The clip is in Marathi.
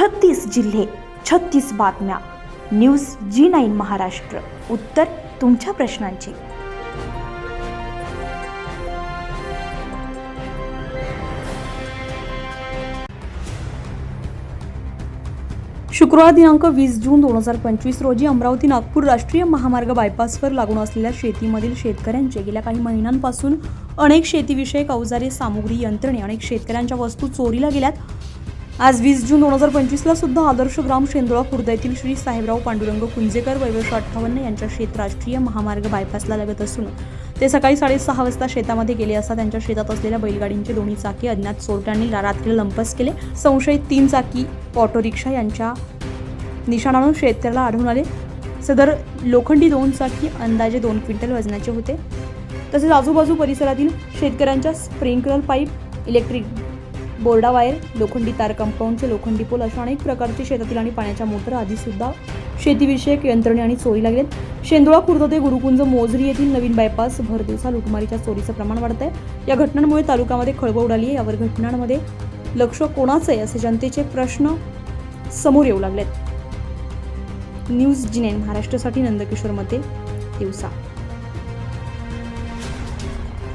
छत्तीस जिल्हे छत्तीस बातम्या. News G nine Maharashtra. उत्तर तुमच्या प्रश्नांची. शुक्रवार दिनांक वीस जून दोन हजार पंचवीस रोजी अमरावती नागपूर राष्ट्रीय महामार्ग बायपासवर लागून असलेल्या शेतीमधील शेतकऱ्यांचे गेल्या काही महिन्यांपासून अनेक शेतीविषयक अवजारे सामुग्री यंत्रणे अनेक शेतकऱ्यांच्या वस्तू चोरीला गेल्यात. आज वीस जून दोन हजार पंचवीसला सुद्धा आदर्श ग्राम शेंदोळा खुर्द येथील श्री साहेबराव पांडुरंग कुंजेकर वैवर्ष अठ्ठावन्न यांच्या शेत राष्ट्रीय महामार्ग बायपासला लागत असून ते सकाळी साडेसहा वाजता शेतामध्ये गेले असता त्यांच्या शेतात असलेल्या बैलगाडींचे दोन्ही चाकी अज्ञात चोरट्यांनी रात्री रात्रीला लंपस केले. संशयित तीन चाकी ऑटो रिक्षा यांच्या निशाणानं शेतकऱ्याला आढळून आले. सदर लोखंडी दोन चाकी अंदाजे दोन क्विंटल वजनाचे होते. तसेच आजूबाजू परिसरातील शेतकऱ्यांच्या स्प्रिंकलर पाईप इलेक्ट्रिक बोर्डा वायर लोखंडी तार कंपाऊंडचे लोखंडी पोल अशा अनेक प्रकारचे शेतातील आणि पाण्याच्या मोटर आधीसुद्धा शेतीविषयक यंत्रणे आणि चोरी लागलेत. शेंदोळा खुर्द ते गुरुकुंज मोजरी येथील नवीन बायपास भर दिवसा लुटमारीच्या चोरीचं प्रमाण वाढत आहे या घटनांमुळे तालुक्यामध्ये खळबळ उडाली आहे. यावर घटनांमध्ये लक्ष कोणाचं आहे असे जनतेचे प्रश्न समोर येऊ लागलेत. न्यूज जी नाईन महाराष्ट्रासाठी नंदकिशोर मते दिवसा.